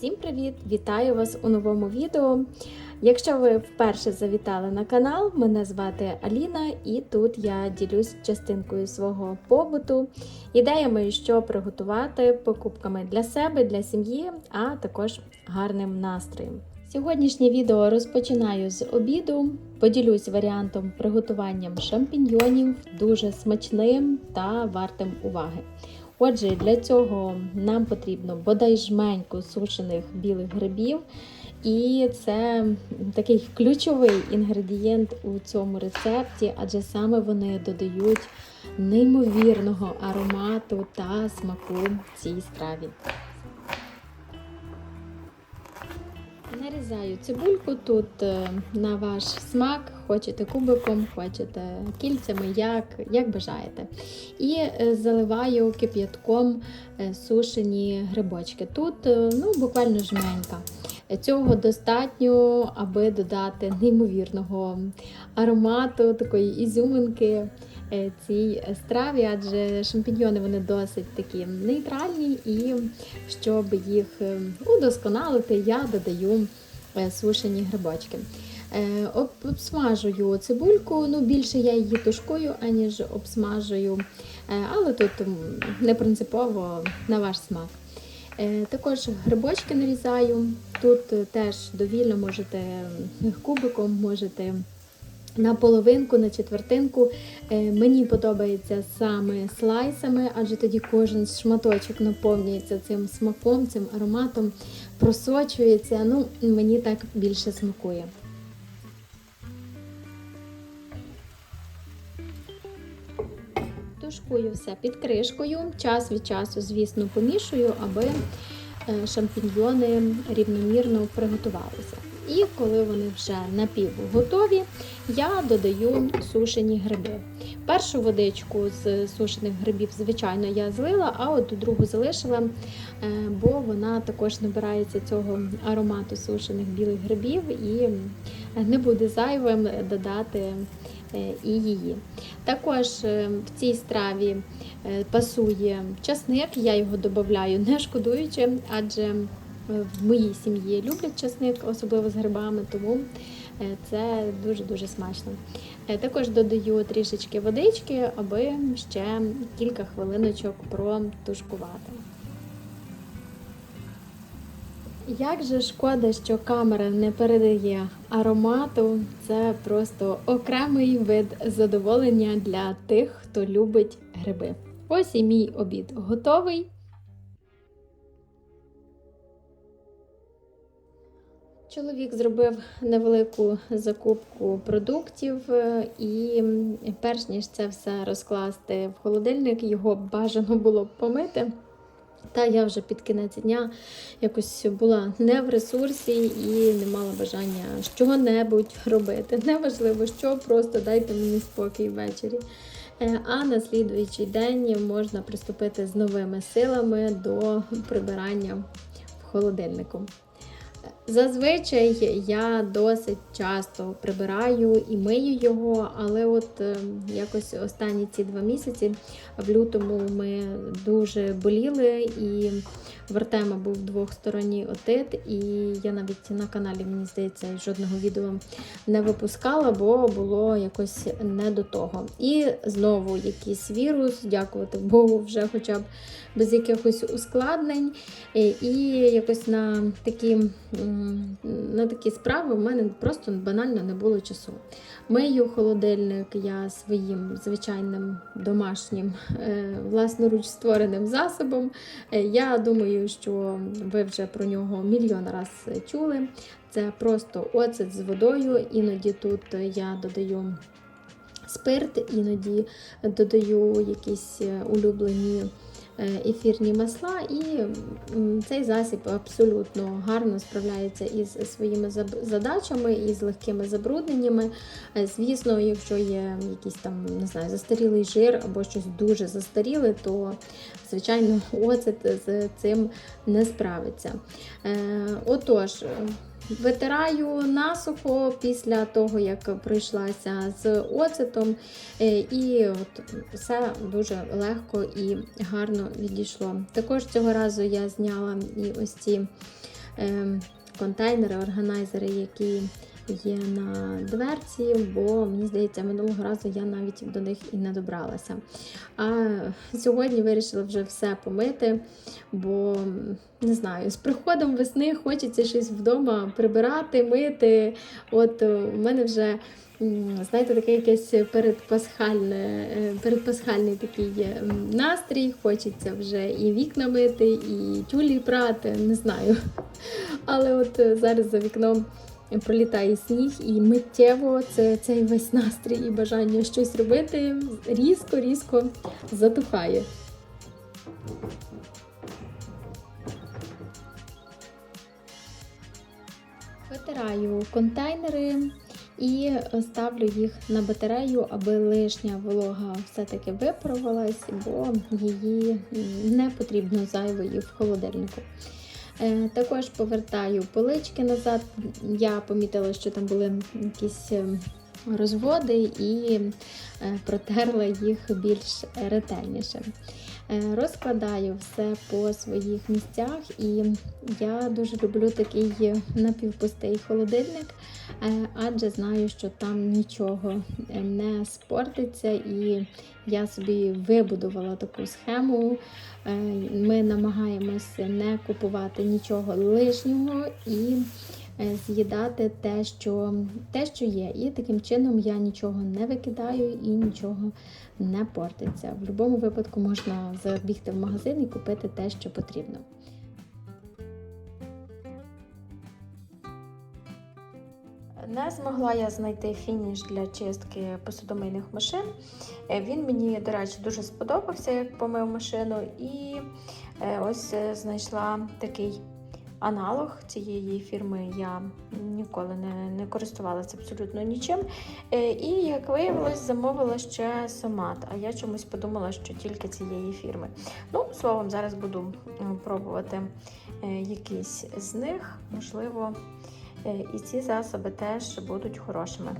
Всім привіт! Вітаю вас у новому відео. Якщо ви вперше завітали на канал, мене звати Аліна, і тут я ділюсь частинкою свого побуту, ідеями, що приготувати, покупками для себе, для сім'ї, а також гарним настроєм. Сьогоднішнє відео розпочинаю з обіду. Поділюсь варіантом приготуванням шампіньйонів, дуже смачним та вартим уваги. Отже, для цього нам потрібно бодай жменьку сушених білих грибів, і це такий ключовий інгредієнт у цьому рецепті, адже саме вони додають неймовірного аромату та смаку цій страві. Нарізаю цибульку тут е, на ваш смак, хочете кубиком, хочете кільцями, як, як бажаєте. І е, заливаю кип'ятком е, сушені грибочки. Тут ну, буквально жменька. Цього достатньо, аби додати неймовірного аромату, такої ізюминки цій страві, адже шампіньйони вони досить такі нейтральні, і щоб їх удосконалити, я додаю сушені грибочки. Е, Обсмажую цибульку, ну більше я її тушкую, аніж обсмажую, Е, але тут не принципово на ваш смак. Е, Також грибочки нарізаю. Тут е, теж довільно можете кубиком, можете на половинку, на четвертинку. Е, Мені подобається саме слайсами, адже тоді кожен шматочок наповнюється цим смаком, цим ароматом, просочується. Ну, мені так більше смакує. Тушкую все під кришкою. Час від часу, звісно, помішую, аби е, шампіньйони рівномірно приготувалися. І коли вони вже напівготові, я додаю сушені гриби. Першу водичку з сушених грибів, звичайно, я злила, а от другу залишила, е, бо вона також набирається цього аромату сушених білих грибів і не буде зайвим додати е, і її. Також е, в цій страві пасує часник, я його додаю не шкодуючи, адже в моїй сім'ї люблять часник, особливо з грибами, тому це дуже-дуже смачно. Е, Також додаю трішечки водички, аби ще кілька хвилиночок протушкувати. Як же шкода, що камера не передає аромату, це просто окремий вид задоволення для тих, хто любить гриби. Ось і мій обід готовий. Чоловік зробив невелику закупку продуктів, е, і перш ніж це все розкласти в холодильник, його бажано було помити. Та я вже під кінець дня якось була не в ресурсі і не мала бажання чого-небудь робити. Неважливо, що, просто дайте мені спокій ввечері. Е, А на слідуючий день можна приступити з новими силами до прибирання в холодильнику. Зазвичай я досить часто прибираю і мию його, але от е, якось останні ці два місяці в лютому ми дуже боліли, і в Артема був двохсторонній отит, і я навіть на каналі, мені здається, жодного відео не випускала, бо було якось не до того. І знову якийсь вірус, дякувати Богу, вже хоча б без якихось ускладнень. І якось на такі, на такі справи в мене просто банально не було часу. Мию холодильник я своїм звичайним домашнім е, власноруч створеним засобом. Е, Я думаю, що ви вже про нього мільйон раз чули. Це просто оцет з водою. Іноді тут я додаю спирт, іноді додаю якісь е, улюблені ефірні масла, і цей засіб абсолютно гарно справляється із своїми задачами і з легкими забрудненнями. Е, Звісно, якщо є якийсь там не знаю, застарілий жир або щось дуже застаріле, то звичайно оцет з цим не справиться. Е, Отож. Витираю насухо після того, як пройшлася з оцетом, е, і от все дуже легко і гарно відійшло. Також цього разу я зняла і ось ці е, контейнери, органайзери, які є на дверці, бо мені здається, минулого разу я навіть до них і не добралася. А сьогодні вирішила вже все помити, бо не знаю, з приходом весни хочеться щось вдома прибирати, мити. От е, у мене вже. Знаєте, такий якийсь передпасхальне, е, передпасхальний такий настрій, хочеться вже і вікна мити, і тюлі прати, не знаю. Але от е, зараз за вікном пролітає сніг, і миттєво це, цей весь настрій і бажання щось робити різко-різко затухає. Витираю контейнери і ставлю їх на батарею, аби лишня волога все-таки випарувалась, бо її не потрібно зайвої в холодильнику. Е, Також повертаю полички назад. Я помітила, що там були якісь е, розводи і е, протерла їх більш ретельніше. Е, Розкладаю все по своїх місцях, і я дуже люблю такий напівпустий холодильник, е, адже знаю, що там нічого не спортиться, і я собі вибудувала таку схему. Е, Ми намагаємося не купувати нічого лишнього і з'їдати те, що, те, що є. І таким чином я нічого не викидаю і нічого не портиться. В будь-якому випадку можна забігти в магазин і купити те, що потрібно. Не змогла я знайти фініш для чистки посудомийних машин. Е, Він мені, до речі, дуже сподобався, як помив машину. І е, ось е, знайшла такий аналог цієї фірми. Я ніколи не, не користувалася абсолютно нічим. Е, І, як виявилось, замовила ще сомат. А я чомусь подумала, що тільки цієї фірми. Ну, словом, зараз буду пробувати е, якісь з них, можливо. Е, І ці засоби теж будуть хорошими.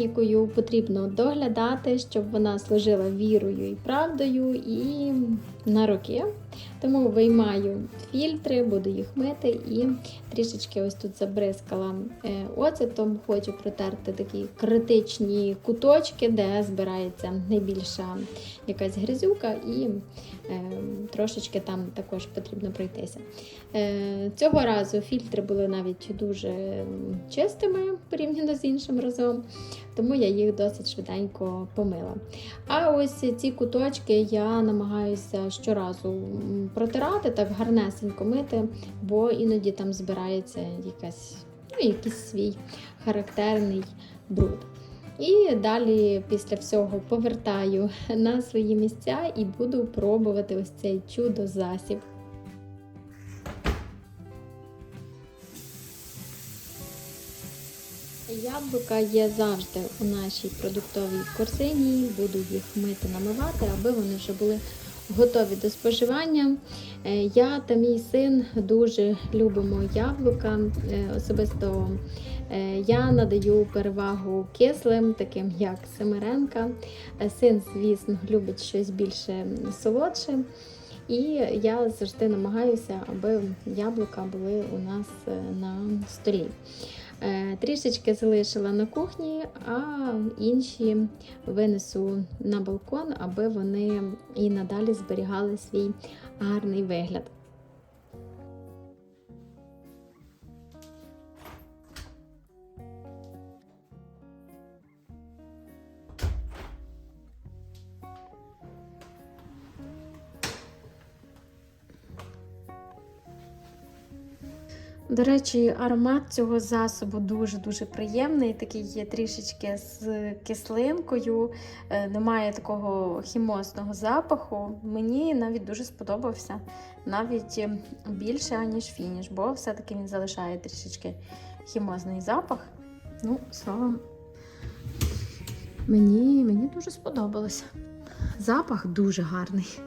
Технікою потрібно доглядати, щоб вона служила вірою і правдою і на роки. Тому виймаю фільтри, буду їх мити і трішечки ось тут забризкала е, оцетом. Хочу протерти такі критичні куточки, де збирається найбільша якась грязюка, і е, трошечки там також потрібно пройтися. Е, Цього разу фільтри були навіть дуже чистими порівняно з іншим разом, тому я їх досить швиденько помила. А ось ці куточки я намагаюся щоразу протирати, так гарнесенько мити, бо іноді там збирається якась, ну, якийсь свій характерний бруд. І далі після всього повертаю на свої місця і буду пробувати ось цей чудо засіб. Яблука є завжди у нашій продуктовій корзині. Буду їх мити, намивати, аби вони вже були готові до споживання. Е, Я та мій син дуже любимо яблука. Е, Особисто е, я надаю перевагу кислим, таким як Семеренка. Син, звісно, любить щось більше солодше. І я завжди намагаюся, аби яблука були у нас на столі. Е, Трішечки залишила на кухні, а інші винесу на балкон, аби вони і надалі зберігали свій гарний вигляд. До речі, аромат цього засобу дуже-дуже приємний. Такий є трішечки з кислинкою, е, немає такого хімозного запаху. Мені навіть дуже сподобався, навіть е, більше, аніж фініш, бо все-таки він залишає трішечки хімозний запах. Ну, словом, мені, мені дуже сподобалося. Запах дуже гарний.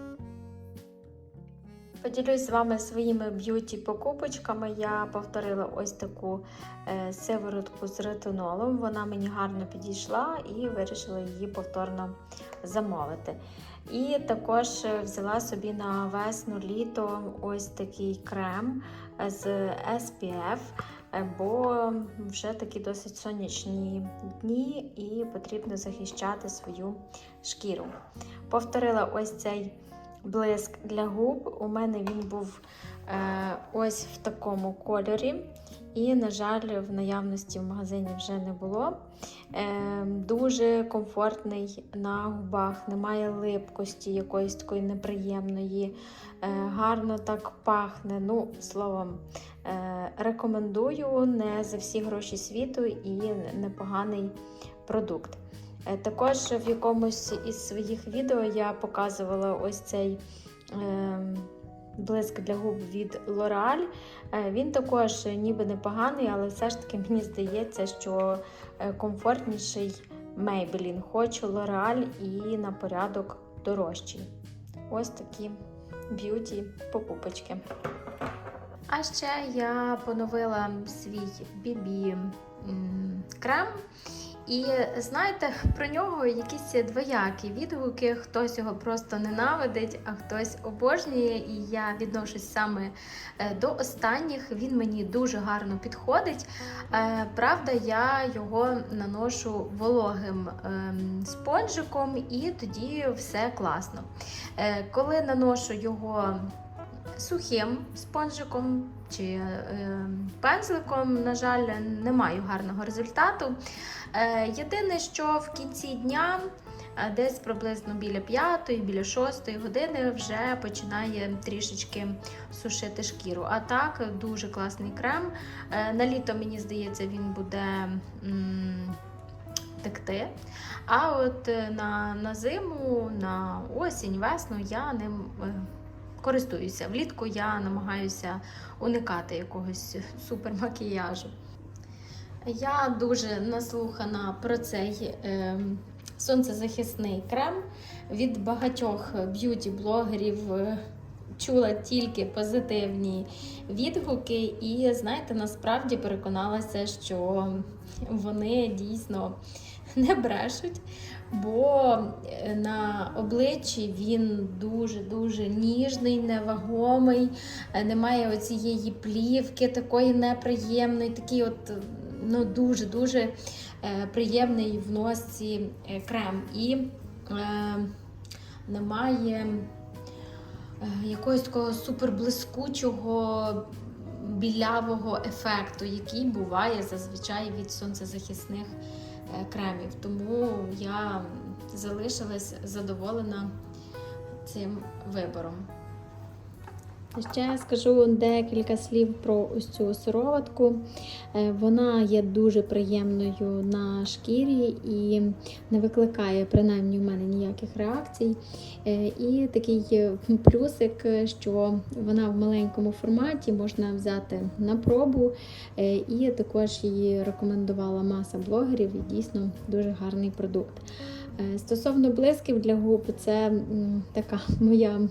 Поділюсь з вами своїми б'юті покупочками. Я повторила ось таку е, сиворотку з ретинолом. Вона мені гарно підійшла і вирішила її повторно замовити. І також взяла собі на весну-літо ось такий крем з SPF, е, бо вже такі досить сонячні дні і потрібно захищати свою шкіру. Повторила ось цей блиск для губ. У мене він був е, ось в такому кольорі. І, на жаль, в наявності в магазині вже не було. Е, Дуже комфортний на губах, немає липкості, якоїсь такої неприємної, е, гарно так пахне. Ну, словом, е, рекомендую не за всі гроші світу і непоганий продукт. Е, Також в якомусь із своїх відео я показувала ось цей е, блиск для губ від L'Oreal. Е, Він також ніби непоганий, але все ж таки мені здається, що е, комфортніший Maybelline, хоч L'Oreal і на порядок дорожчий. Ось такі б'юті покупочки. А ще я поновила свій BB крем. І знаєте, про нього якісь двоякі відгуки. Хтось його просто ненавидить, а хтось обожнює. І я відношусь саме е, до останніх. Він мені дуже гарно підходить. Е, Правда, я його наношу вологим ем, спонжиком, і тоді все класно. Е, Коли наношу його сухим спонжиком чи е, пензликом, на жаль, не маю гарного результату. Е, єдине, що в кінці дня, е, десь приблизно біля 5 біля 6 години, вже починає трішечки сушити шкіру. А так, дуже класний крем. Е, на літо, мені здається, він буде. м, Текти. А от е, на, на зиму, на осінь, весну я ним е, користуюся. Влітку я намагаюся уникати якогось супермакіяжу. Я дуже наслухана про цей е, сонцезахисний крем. Від багатьох б'юті-блогерів е, чула тільки позитивні відгуки, і знаєте, насправді переконалася, що вони дійсно не брешуть, бо е, на обличчі він дуже-дуже ніжний, невагомий, е, немає оцієї плівки, такої неприємної, такий от ну, дуже-дуже е, приємний в носі е, крем. І е, немає е, якогось такого суперблискучого білявого ефекту, який буває зазвичай від сонцезахисних е, кремів. Тому я залишилась задоволена цим вибором. Ще скажу декілька слів про ось цю сироватку. Е, Вона є дуже приємною на шкірі і не викликає принаймні у мене ніяких реакцій. Е, І такий е, плюсик, що вона в маленькому форматі можна взяти на пробу. І також її рекомендувала маса блогерів і дійсно дуже гарний продукт. Е, Стосовно блисків для губ, це така моя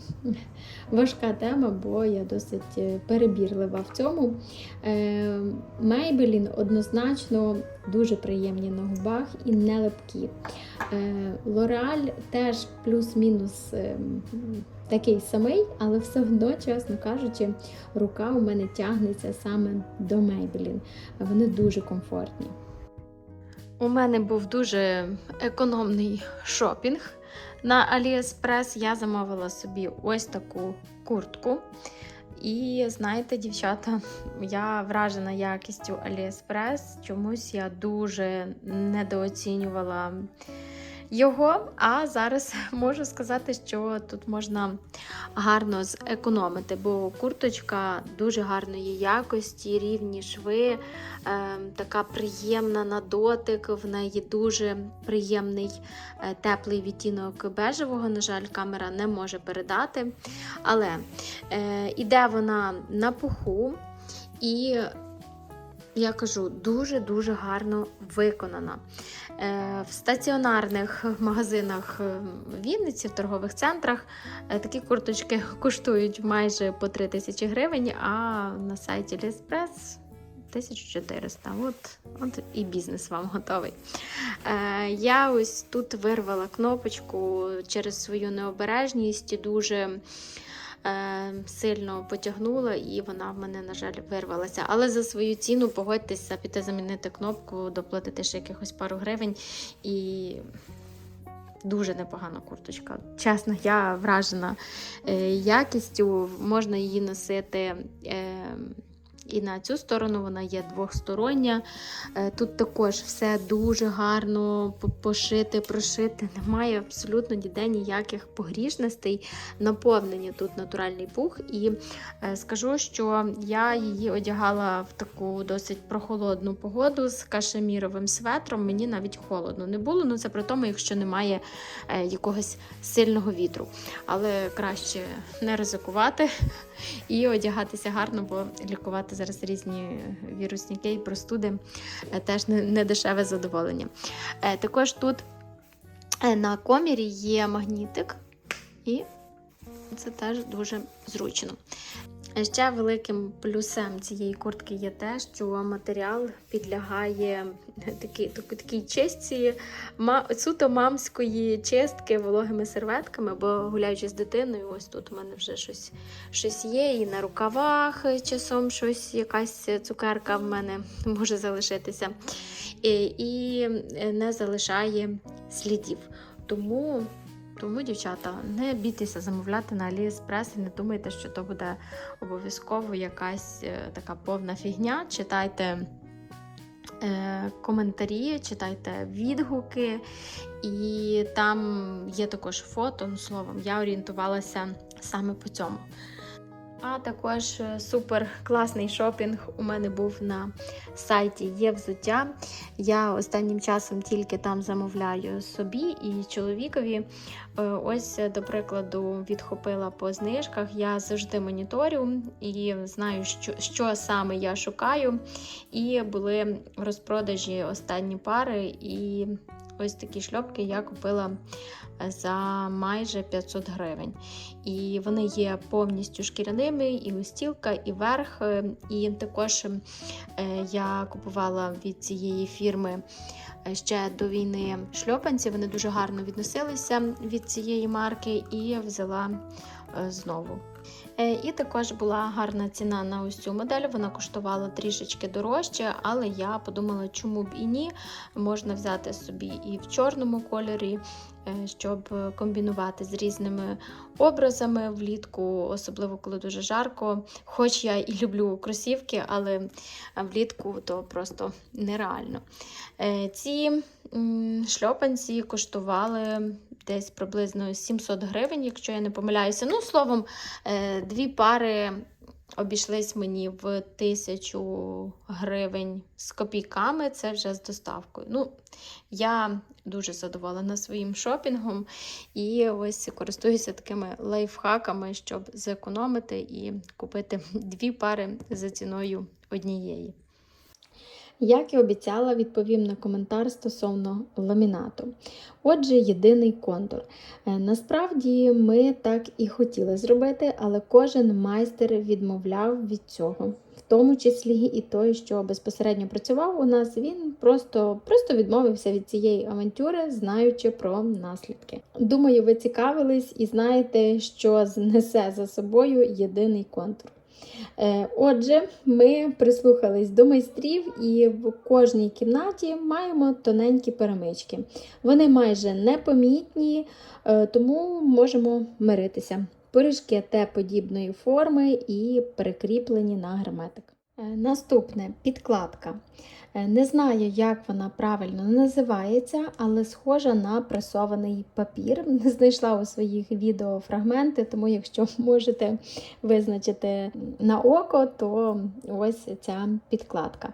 важка тема, бо я досить е, перебірлива в цьому. Е, Maybelline однозначно дуже приємні на губах і не липкі. L'Oreal теж плюс-мінус такий самий, але все одно, чесно кажучи, рука у мене тягнеться саме до Maybelline. Вони дуже комфортні. У мене був дуже економний шопінг. На AliExpress я замовила собі ось таку куртку. І знаєте, дівчата, я вражена якістю AliExpress. Чомусь я дуже недооцінювала його. А зараз можу сказати, що тут можна гарно зекономити, бо курточка дуже гарної якості, рівні шви, е, така приємна на дотик, в неї дуже приємний е, теплий відтінок бежевого. На жаль, камера не може передати. Але е, іде вона на пуху і я кажу, дуже-дуже гарно виконана. Е, В стаціонарних магазинах е, Вінниці, в торгових центрах е, такі курточки коштують майже по 3 тисячі гривень, а на сайті AliExpress 1400. От, от і бізнес вам готовий. Я ось тут вирвала кнопочку через свою необережність, дуже сильно потягнула, і вона в мене, на жаль, вирвалася. Але за свою ціну погодьтеся, піти замінити кнопку, доплатити ще якихось пару гривень і. Дуже непогана курточка. Чесно, я вражена е, якістю. Можна її носити е, і на цю сторону, вона є двохстороння. Е, Тут також все дуже гарно пошити, прошити. Немає абсолютно ніде ніяких погрішностей. Наповнені тут натуральний пух. І е, скажу, що я її одягала в таку досить прохолодну погоду з кашеміровим светром. Мені навіть холодно не було. Ну це при тому, якщо немає е, якогось сильного вітру. Але краще не ризикувати і одягатися гарно, бо лікувати зараз різні вірусники і простуди е, теж не, не дешеве задоволення. Е, Також тут е, на комірі є магнітик, і це теж дуже зручно. Ще великим плюсом цієї куртки є те, що матеріал підлягає такій, такій чистці, суто мамської чистки вологими серветками, бо гуляючи з дитиною, ось тут у мене вже щось, щось є, і на рукавах часом щось, якась цукерка в мене може залишитися, і, і не залишає слідів. Тому тому, дівчата, не бійтеся замовляти на AliExpress і не думайте, що то буде обов'язково якась е, така повна фігня. Читайте е, коментарі, читайте відгуки, і там є також фото. Ну, словом, я орієнтувалася саме по цьому. А також е, супер класний шопінг у мене був на сайті є взуття. Я останнім часом тільки там замовляю собі і чоловікові. Е, Ось, е, до прикладу, відхопила по знижках. Я завжди моніторю і знаю, що, що саме я шукаю. І були розпродажі останні пари, і ось такі шльопки я купила е, за майже 500 гривень. І вони є повністю шкіряними, і устілка, і верх. е, І також е, я купувала від цієї фірми ще до війни шльопанці. Вони дуже гарно відносилися від цієї марки і взяла знову. Е, І також була гарна ціна на ось цю модель. Вона коштувала трішечки дорожче, але я подумала, чому б і ні. Можна взяти собі і в чорному кольорі, е, щоб комбінувати з різними образами влітку, особливо коли дуже жарко. Хоч я і люблю кросівки, але влітку то просто нереально. Е, Ці шльопанці коштували десь приблизно 700 гривень, якщо я не помиляюся. Ну, словом, е, дві пари обійшлись мені в тисячу гривень з копійками, це вже з доставкою. Ну, я дуже задоволена своїм шопінгом і ось користуюся такими лайфхаками, щоб зекономити і купити дві пари за ціною однієї. Як і обіцяла, відповім на коментар стосовно ламінату. Отже, єдиний контур. Е, Насправді ми так і хотіли зробити, але кожен майстер відмовляв від цього. В тому числі і той, що безпосередньо працював у нас, він просто, просто відмовився від цієї авантюри, знаючи про наслідки. Думаю, ви цікавились і знаєте, що знесе за собою єдиний контур. Е, Отже, ми прислухались до майстрів і в кожній кімнаті маємо тоненькі перемички. Вони майже непомітні, е, тому можемо миритися. Пиріжки Т-подібної форми і прикріплені на герметик. Е, Наступне підкладка. Е, Не знаю, як вона правильно називається, але схожа на пресований папір. Не Знайшла у своїх відео фрагменти, тому якщо можете визначити на око, то ось ця підкладка.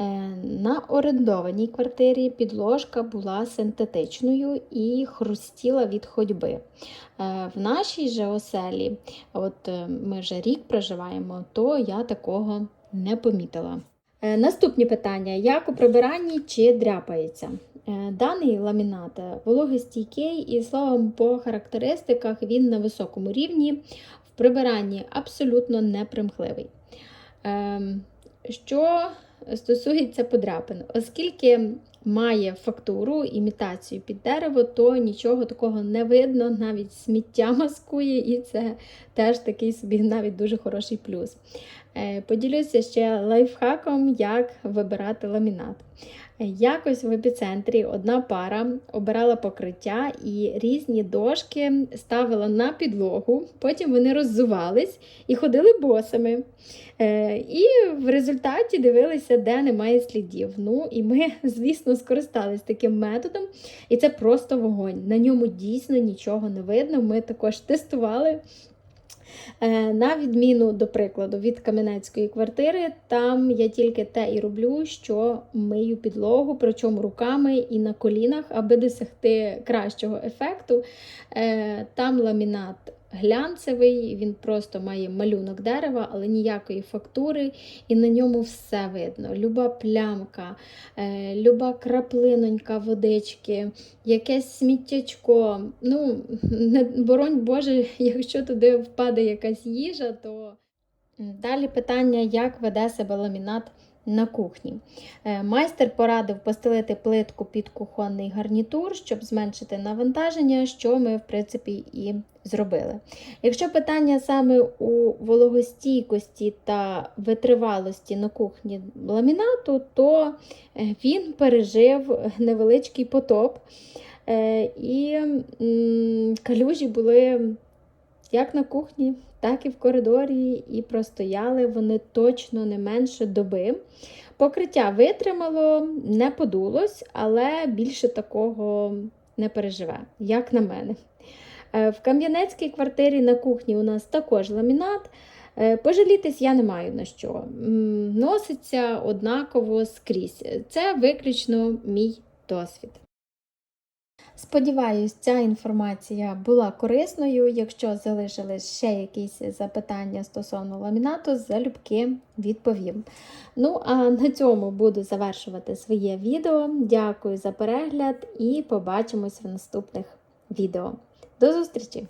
Е, На орендованій квартирі підложка була синтетичною і хрустіла від ходьби. В нашій же оселі, от ми вже рік проживаємо, то я такого не помітила. Е, Наступні питання: як у прибиранні чи дряпається? Е, Даний ламінат е, вологостійкий і словом по характеристиках він на високому рівні. В прибиранні абсолютно непримхливий. Ем, Що стосується подряпин, оскільки має фактуру, імітацію під дерево, то нічого такого не видно, навіть сміття маскує, і це теж такий собі навіть дуже хороший плюс. Е, Поділюся ще лайфхаком, як вибирати ламінат. Е, Якось в епіцентрі одна пара обирала покриття і різні дошки ставила на підлогу, потім вони роззувались і ходили босами. Е, І в результаті дивилися, де немає слідів. Ну і ми, звісно, скористались таким методом, і це просто вогонь. На ньому дійсно нічого не видно. Ми також тестували. Е, На відміну, до прикладу, від кам'янецької квартири, там я тільки те і роблю, що мию підлогу, причому руками і на колінах, аби досягти кращого ефекту. Е, Там ламінат глянцевий, він просто має малюнок дерева, але ніякої фактури, і на ньому все видно. Люба плямка, е, люба краплинонька водички, якесь сміттячко. Ну, не боронь Боже, якщо туди впаде якась їжа, то далі питання, як веде себе ламінат на кухні. Е, Майстер порадив постелити плитку під кухонний гарнітур, щоб зменшити навантаження, що ми, в принципі, і зробили. Якщо питання саме у вологостійкості та витривалості на кухні ламінату, то е, він пережив невеличкий потоп. Е, І калюжі були як на кухні, так і в коридорі, і простояли вони точно не менше доби. Покриття витримало, не подулось, але більше такого не переживе, як на мене. Е, В кам'янецькій квартирі на кухні у нас також ламінат. Е, Пожалітись я не маю на що. Носиться однаково скрізь. Це виключно мій досвід. Сподіваюсь, ця інформація була корисною. Якщо залишились ще якісь запитання стосовно ламінату, залюбки відповім. Ну, а на цьому буду завершувати своє відео. Дякую за перегляд і побачимось в наступних відео. До зустрічі!